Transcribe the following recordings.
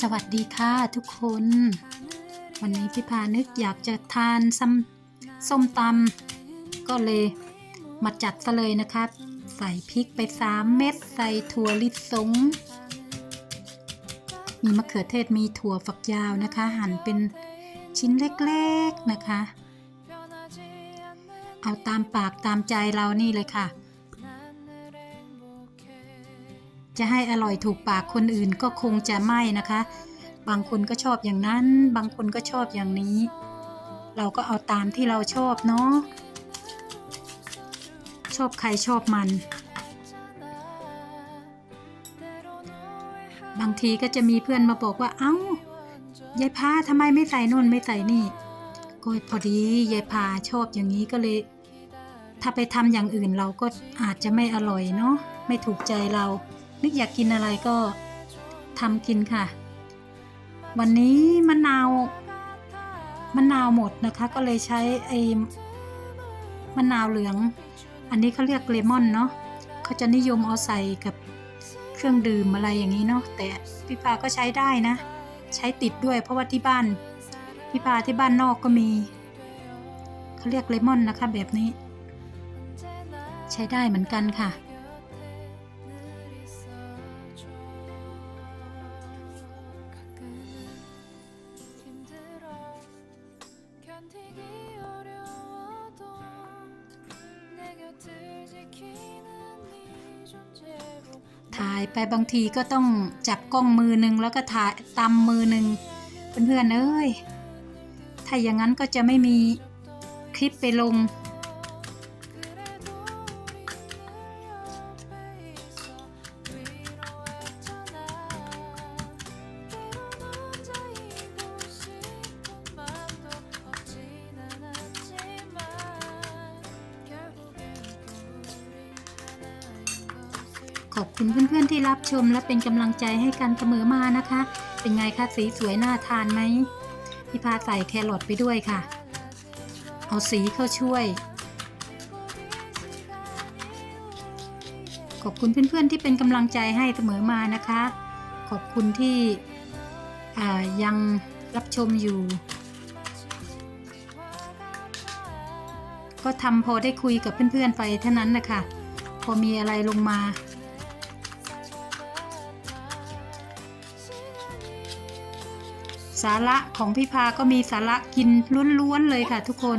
สวัสดีค่ะทุกคน วันนี้พี่พานึกอยากจะทานซ้ำส้มตำก็เลยมาจัดซะเลยนะคะใส่พริกไป3เม็ดใส่ถั่วลิสง มีมะเขือเทศมีถั่วฝักยาวนะคะ หั่นเป็นชิ้นเล็กๆนะคะ เอาตามปากตามใจเรานี่เลยค่ะ จะให้อร่อยถูกปากคนอื่นก็คงจะไม่นะคะ บางคนก็ชอบอย่างนั้น บางคนก็ชอบอย่างนี้ เราก็เอาตามที่เราชอบเนาะชอบใครชอบมัน บางทีก็จะมีเพื่อนมาบอกว่า เอ้ายายพาทำไมไม่ใส่นู่นไม่ใส่นี่ก็พอดียายพาชอบอย่างนี้ก็เลย ถ้าไปทำอย่างอื่นเราก็อาจจะไม่อร่อยเนาะไม่ถูกใจเรา นึกอยากกินอะไรก็ทำกินค่ะ วันนี้มะนาวมะนาวหมดนะคะ ก็เลยใช้ไอ้มะนาวเหลือง อันนี้เขาเรียกเลมอนเนาะเขาจะนิยมเอาใส่กับเครื่องดื่มอะไรอย่างนี้เนาะแต่พี่ปาก็ใช้ได้นะ ใช้ติดด้วยเพราะว่าที่บ้านพี่ปาที่บ้านนอกก็มีเขาเรียกเลมอนนะคะแบบนี้ ใช้ได้เหมือนกันค่ะ ถ่ายไปบางทีก็ต้องจับกล้องมือหนึ่งแล้วก็ถ่ายตำมือหนึ่งเพื่อนๆเอ้ย ถ้าอย่างนั้นก็จะไม่มีคลิปไปลง ขอบคุณเพื่อนๆที่รับชมและเป็นกำลังใจให้กันเสมอมานะคะ เป็นไงคะสีสวยน่าทานไหมพี่พาใส่แครอทไปด้วยค่ะ เอาสีเข้าช่วย ขอบคุณเพื่อนๆที่เป็นกำลังใจให้เสมอมานะคะ ขอบคุณที่ยังรับชมอยู่ ก็ทำพอได้คุยกับเพื่อนๆไปเท่านั้นนะคะพอมีอะไรลงมา สาระของพี่พาก็มีสาระกินล้วนๆเลยค่ะทุกคน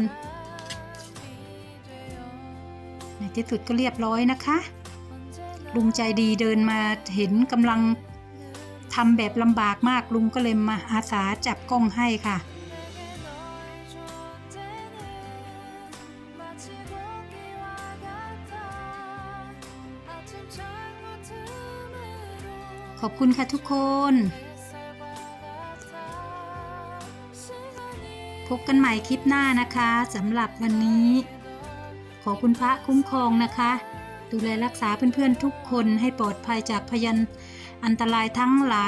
ในที่สุดก็เรียบร้อยนะคะลุงใจดีเดินมาเห็นกำลังทำแบบลำบากมากลุงก็เลยมาอาสาจับกล้องให้ค่ะ ขอบคุณค่ะทุกคน พบกันใหม่คลิปหน้านะคะสำหรับวันนี้ ขอคุณพระคุ้มครองนะคะ ดูแลรักษาเพื่อนๆทุกคนให้ปลอดภัยจากพยันอันตรายทั้งหลาย